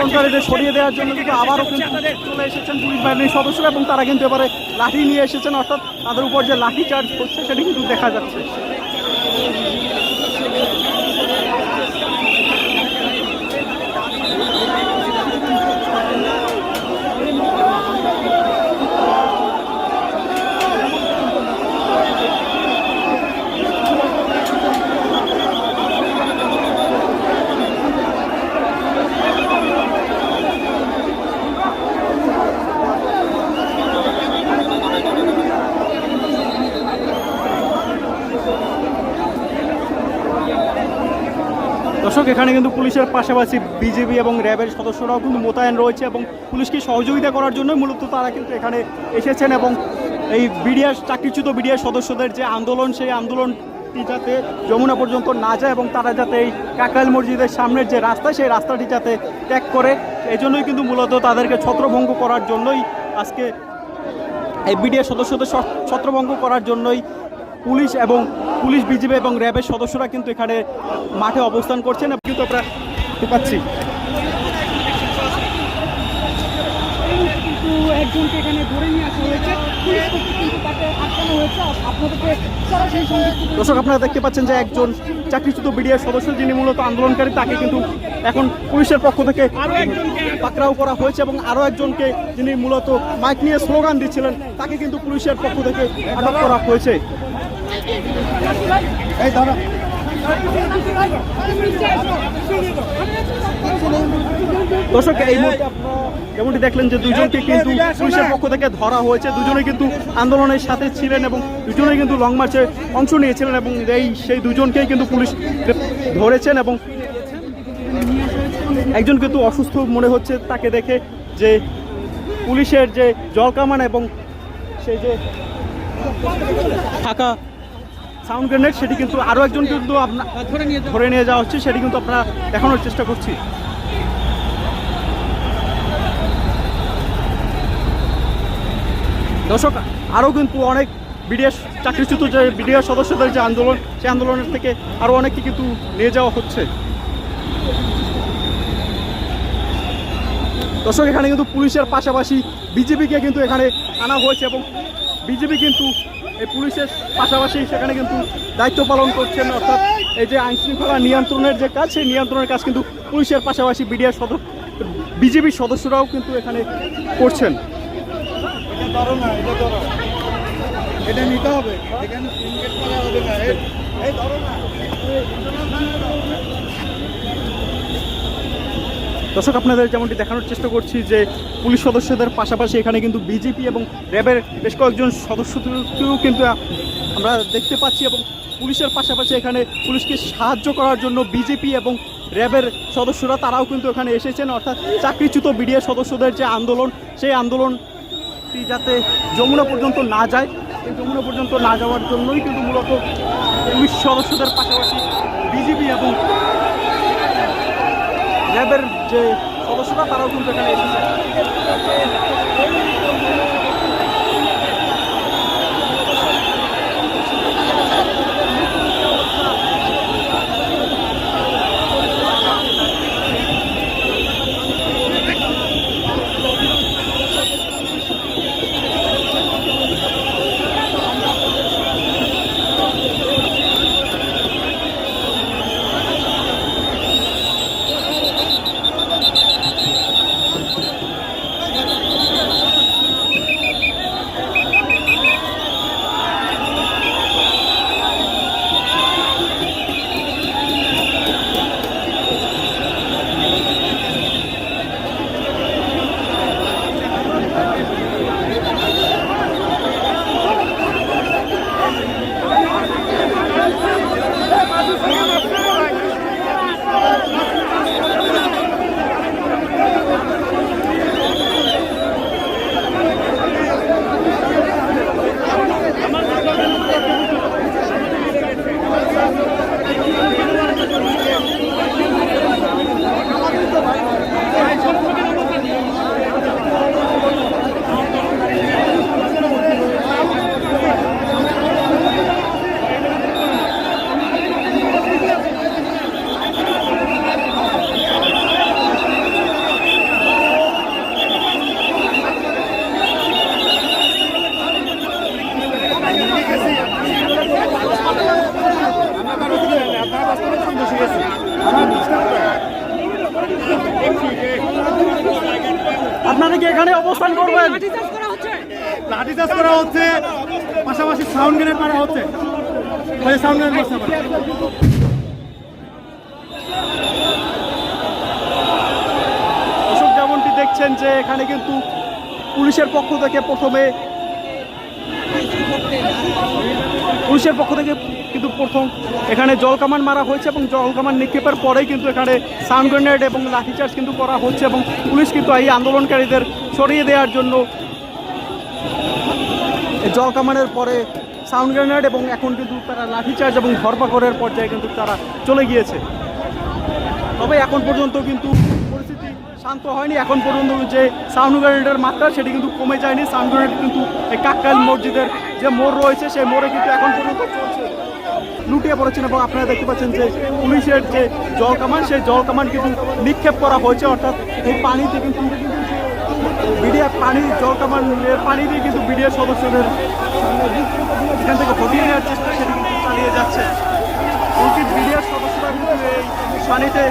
আন্দোলনকারীদের সরিয়ে দেওয়ার জন্য কিন্তু আবারও কিন্তু চলে এসেছেন পুলিশ বাহিনীর সদস্যরা এবং তারা কিন্তু এবারে লাঠি নিয়ে এসেছেন। অর্থাৎ তাদের উপর যে লাঠি চার্জ করছে সেটি কিন্তু দেখা যাচ্ছে দর্শক এখানে কিন্তু পুলিশের পাশাপাশি বিজেপি এবং র্যাবের সদস্যরাও কিন্তু মোতায়েন রয়েছে এবং পুলিশকে সহযোগিতা করার জন্য মূলত তারা কিন্তু এখানে এসেছেন এবং এই বিডিআর, চাকরিচ্যুত বিডিআর সদস্যদের যে আন্দোলন, সেই আন্দোলনটি যাতে যমুনা পর্যন্ত না যায় এবং তারা যাতে এই কাকাইল মসজিদের সামনের যে রাস্তা, সেই রাস্তাটি যাতে ত্যাগ করে এই জন্যই কিন্তু মূলত তাদেরকে ছত্রভঙ্গ করার জন্যই আজকে এই বিডিআর সদস্যদের ছত্রভঙ্গ করার জন্যই পুলিশ এবং পুলিশ বিজিবি এবং র্যাবের সদস্যরা কিন্তু এখানে মাঠে অবস্থান করছেন কিন্তু আমরা দেখতে পাচ্ছি। একজনকে এখানে ধরে নিয়ে আসা হয়েছে। দর্শক আপনারা দেখতে পাচ্ছেন যে একজন চাকরিচ্যুত বিডিআর সদস্য যিনি মূলত আন্দোলনকারী তাকে কিন্তু এখন পুলিশের পক্ষ থেকে পাকড়াও করা হয়েছে এবং আরও একজনকে যিনি মূলত মাইক নিয়ে স্লোগান দিচ্ছিলেন তাকে কিন্তু পুলিশের পক্ষ থেকে আটক করা হয়েছে। এই ধরো। দর্শক, এই মুহূর্তে যেমনটি দেখলেন যে দুজনকে কিন্তু পুলিশের পক্ষ থেকে ধরা হয়েছে। দুজনে কিন্তু আন্দোলনের সাথে ছিলেন এবং দুজনেই কিন্তু লং মার্চে অংশ নিয়েছিলেন এবং এই সেই দুজনকেই কিন্তু পুলিশ ধরেছেন এবং একজন কিন্তু অসুস্থ মনে হচ্ছে তাকে দেখে যে পুলিশের যে জলকামান এবং সেই যে থাকা সাউন্ড গ্রেনেড সেটি কিন্তু আরও একজন কিন্তু আপনার ধরে নিয়ে যাওয়া হচ্ছে সেটি কিন্তু আপনারা দেখানোর চেষ্টা করছি। দর্শক আরও কিন্তু অনেক বিডিএস চাকরিচ্যুত যে বিডিএস সদস্যদের যে আন্দোলন সেই আন্দোলনের থেকে আরও অনেককে কিন্তু নিয়ে যাওয়া হচ্ছে। দর্শক এখানে কিন্তু পুলিশের পাশাপাশি বিজেপিকে কিন্তু এখানে আনা হয়েছে এবং বিজেপি কিন্তু এই পুলিশের পাশাপাশি সেখানে কিন্তু দায়িত্ব পালন করছেন, অর্থাৎ এই যে আইন শৃঙ্খলা নিয়ন্ত্রণের যে কাজ, সেই নিয়ন্ত্রণের কাজ কিন্তু পুলিশের পাশাপাশি বিডিআর সদস্য বিজেপির সদস্যরাও কিন্তু এখানে করছেন। এটা নিতে হবে। এখানে দর্শক, আপনাদের যেমনটি দেখানোর চেষ্টা করছি যে পুলিশ সদস্যদের পাশাপাশি এখানে কিন্তু বিজেপি এবং র্যাবের বেশ কয়েকজন সদস্যকেও কিন্তু আমরা দেখতে পাচ্ছি এবং পুলিশের পাশাপাশি এখানে পুলিশকে সাহায্য করার জন্য বিজেপি এবং র্যাবের সদস্যরা তারাও কিন্তু এখানে এসেছেন। অর্থাৎ চাকরিচ্যুত বিডিএ সদস্যদের যে আন্দোলন, সেই আন্দোলনটি যাতে যমুনা পর্যন্ত না যায় এই যমুনা পর্যন্ত না যাওয়ার জন্যই কিন্তু মূলত পুলিশ সদস্যদের পাশাপাশি বিজেপি এবং র্যাবের যে সদস্যরা তারাও কিন্তু এখানে এসেছে। এখানে অবস্থান করবেন। লাঠিচার্জ করা হচ্ছে। পাশাপাশি সাউন্ড গ্রেনেড মারা হচ্ছে। সাউন্ড গ্রেনেড অশোক যেমনটি দেখছেন যে এখানে কিন্তু পুলিশের পক্ষ থেকে প্রথমে পুলিশের পক্ষ থেকে কিন্তু প্রথম এখানে জল কামান মারা হয়েছে এবং জল কামান নিক্ষেপের পরেই কিন্তু এখানে সাউন্ড গ্রেনেড এবং লাঠিচার্জ কিন্তু করা হচ্ছে এবং পুলিশ কিন্তু এই আন্দোলনকারীদের সরিয়ে দেওয়ার জন্য জল কামানের পরে সাউন্ড গ্রেনেড এবং এখন কিন্তু তারা লাঠিচার্জ এবং ধরপাকড়ের পর্যায়ে কিন্তু তারা চলে গিয়েছে। তবে এখন পর্যন্ত কিন্তু শান্ত হয়নি, এখন পর্যন্ত যে সাউন্ড গ্রেনেডের মাত্রা, সেটি কিন্তু কমে যায়নি। সাউন্ড গ্রেনেড কিন্তু কাকরাইল মসজিদের যে মোড় রয়েছে, সেই মোড়ে কিন্তু এখন পর্যন্ত চলছে। লুটিয়ে পড়েছেন এবং আপনারা দেখতে পাচ্ছেন যে পুলিশের যে জল কামান সেই জল কামান কিন্তু নিক্ষেপ করা হয়েছে। অর্থাৎ এই পানিতে কিন্তু বিডিআ পানি জল কামানের পানি দিয়ে কিন্তু বিডিআর সদস্যদের এখান থেকে হটিয়ে নেওয়ার চেষ্টা সেটি কিন্তু চালিয়ে যাচ্ছে। বিডিআর সদস্যরা কিন্তু এই পানিতে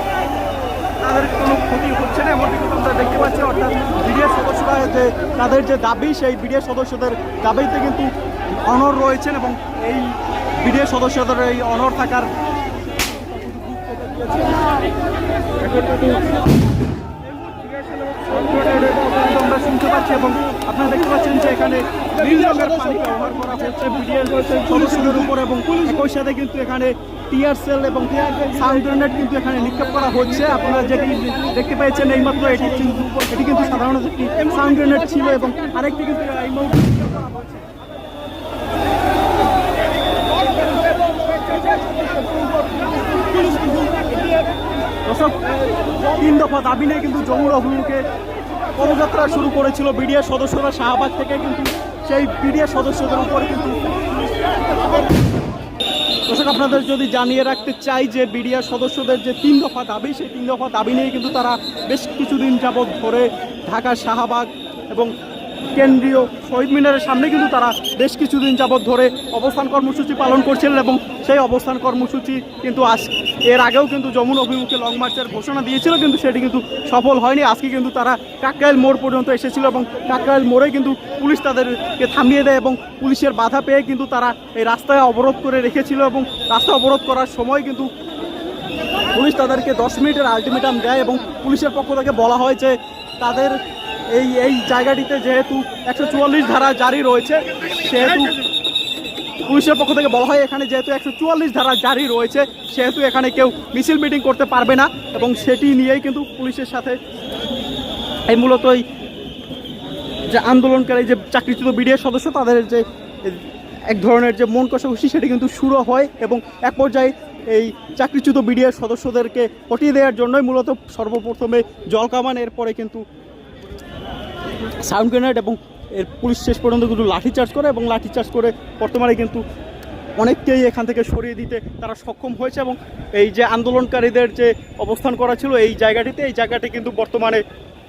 তাদের কোনো ক্ষতি হচ্ছে না, এমনটি কিন্তু আমরা দেখতে পাচ্ছি। অর্থাৎ বিডিআর সদস্যরা যে তাদের যে দাবি, সেই বিডিআর সদস্যদের দাবিতে কিন্তু অনর রয়েছেন এবং এই বিডিআর সদস্যদের এই অনর থাকার আমরা শুনতে পাচ্ছি এবং আপনারা দেখতে পাচ্ছেন যে এখানে নীল রঙের পানি ব্যবহার করা হচ্ছে বিডিএর সদস্যদের উপর এবং একই সাথে কিন্তু এখানে টিয়ার সেল এবং সাউন্ড গ্রেনেড কিন্তু এখানে নিক্ষেপ করা হচ্ছে। আপনারা যেটি দেখতে পেয়েছেন এইমাত্র এটি এটি কিন্তু সাধারণত একটি সাউন্ড গ্রেনেড ছিল এবং আরেকটি কিন্তু এই তিন দফা দাবি নিয়ে কিন্তু যমুনা অভিমুখে পদযাত্রা শুরু করেছিল বিডিআর সদস্যরা শাহবাগ থেকে, কিন্তু সেই বিডিআর সদস্যদের উপর কিন্তু দর্শক, আপনাদের যদি জানিয়ে রাখতে চাই যে বিডিআর সদস্যদের যে তিন দফা দাবি, সেই তিন দফা দাবি নিয়ে কিন্তু তারা বেশ কিছুদিন যাবৎ ধরে ঢাকার শাহবাগ এবং কেন্দ্রীয় শহীদ মিনারের সামনে কিন্তু তারা বেশ কিছুদিন যাবৎ ধরে অবস্থান কর্মসূচি পালন করছিলেন এবং সেই অবস্থান কর্মসূচি কিন্তু আজ এর আগেও কিন্তু যমুন অভিমুখে লং মার্চের ঘোষণা দিয়েছিল, কিন্তু সেটি কিন্তু সফল হয়নি। আজকে কিন্তু তারা কাকরাইল মোড় পর্যন্ত এসেছিল এবং কাকরাইল মোড়ে কিন্তু পুলিশ তাদেরকে থামিয়ে দেয় এবং পুলিশের বাধা পেয়ে কিন্তু তারা এই রাস্তায় অবরোধ করে রেখেছিল এবং রাস্তা অবরোধ করার সময় কিন্তু পুলিশ তাদেরকে দশ মিনিটের আলটিমেটাম দেয় এবং পুলিশের পক্ষ থেকে বলা হয় যে তাদের এই এই জায়গাটিতে যেহেতু একশো চুয়াল্লিশ ধারা জারি রয়েছে, সেহেতু পুলিশের পক্ষ থেকে বলা হয়, এখানে যেহেতু একশো চুয়াল্লিশ ধারা জারি রয়েছে, সেহেতু এখানে কেউ মিছিল মিটিং করতে পারবে না এবং সেটি নিয়েই কিন্তু পুলিশের সাথে এই মূলত এই যে আন্দোলনকারী যে চাকরিচ্যুত বিডিএর সদস্য, তাদের যে এক ধরনের যে মন কষাকষি, সেটি কিন্তু শুরু হয় এবং এক পর্যায়ে এই চাকরিচ্যুত বিডিএর সদস্যদেরকে হটিয়ে দেওয়ার জন্যই মূলত সর্বপ্রথমে জলকামান এরপরে কিন্তু সাউন্ড গ্রেনেড এবং এর পুলিশ শেষ পর্যন্ত কিন্তু লাঠিচার্জ করে এবং লাঠিচার্জ করে বর্তমানে কিন্তু অনেককেই এখান থেকে সরিয়ে দিতে তারা সক্ষম হয়েছে এবং এই যে আন্দোলনকারীদের যে অবস্থান করা ছিল এই জায়গাটিতে, এই জায়গাটি কিন্তু বর্তমানে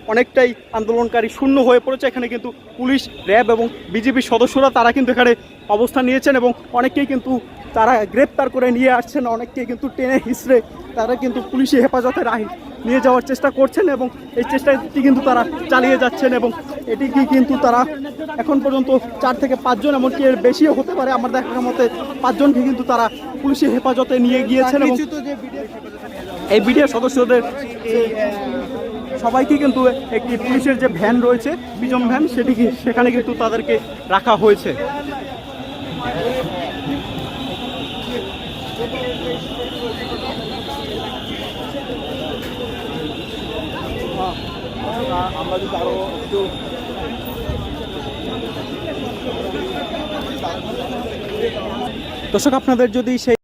অনেকটাই আন্দোলনকারী শূন্য হয়ে পড়েছে। এখানে কিন্তু পুলিশ, র্যাব এবং বিজেপির সদস্যরা তারা কিন্তু এখানে অবস্থান নিয়েছেন এবং অনেককেই কিন্তু তারা গ্রেপ্তার করে নিয়ে আসছেন অনেককে কিন্তু টেনে হিসড়ে তারা কিন্তু পুলিশি হেফাজতে রাহি নিয়ে যাওয়ার চেষ্টা করছেন এবং এই চেষ্টাটি কিন্তু তারা চালিয়ে যাচ্ছেন এবং এটি কি কিন্তু তারা এখন পর্যন্ত চার থেকে পাঁচজন এমনকি এর বেশিও হতে পারে। আমার দেখার মতে পাঁচজনকে কিন্তু তারা পুলিশি হেফাজতে নিয়ে গিয়েছেন এবং এই বিডিআর সদস্যদের সবাইকে কিন্তু একটি পুলিশের যে ভ্যান রয়েছে বিজম ভ্যান সেটি কি- সেখানে কিন্তু তাদেরকে রাখা হয়েছে। আমরা যদি আরও একটু দর্শক আপনাদের যদি সেই